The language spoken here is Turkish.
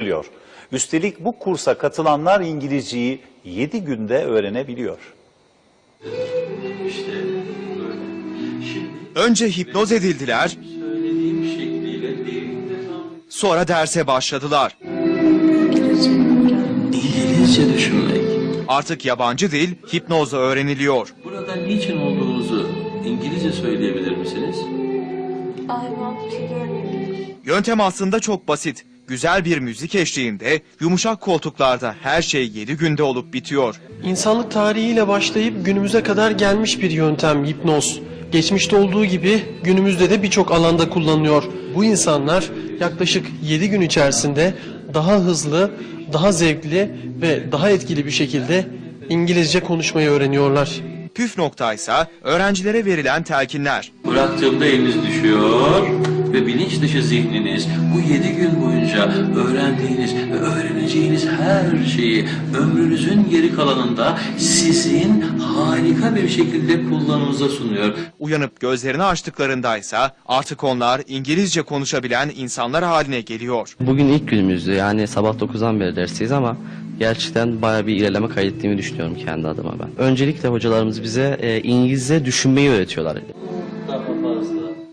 öğreniliyor. Üstelik bu kursa katılanlar İngilizceyi 7 günde öğrenebiliyor. İşte böyle. Şimdi Önce hipnoz edildiler, söylediğim şekliyle değil de tam sonra derse başladılar. İngilizce düşünmek. Artık yabancı dil hipnozla öğreniliyor. Burada niçin olduğunuzu İngilizce söyleyebilir misiniz? I want to learn English. Yöntem aslında çok basit. Güzel bir müzik eşliğinde, yumuşak koltuklarda her şey 7 günde olup bitiyor. İnsanlık tarihiyle başlayıp günümüze kadar gelmiş bir yöntem hipnoz. Geçmişte olduğu gibi günümüzde de birçok alanda kullanılıyor. Bu insanlar yaklaşık 7 gün içerisinde daha hızlı, daha zevkli ve daha etkili bir şekilde İngilizce konuşmayı öğreniyorlar. Püf noktaysa öğrencilere verilen telkinler. Bıraktığımda eliniz düşüyor ve bilinç dışı zihniniz bu yedi gün boyunca öğrendiğiniz ve öğreneceğiniz her şeyi ömrünüzün geri kalanında sizin harika bir şekilde kullanımınıza sunuyor. Uyanıp gözlerini açtıklarındaysa artık onlar İngilizce konuşabilen insanlar haline geliyor. Bugün ilk günümüzdü yani sabah 9'dan beri dersteyiz ama gerçekten bayağı bir ilerleme kaydettiğimi düşünüyorum kendi adıma ben. Öncelikle hocalarımız bize e, İngilizce düşünmeyi öğretiyorlar. 粉丝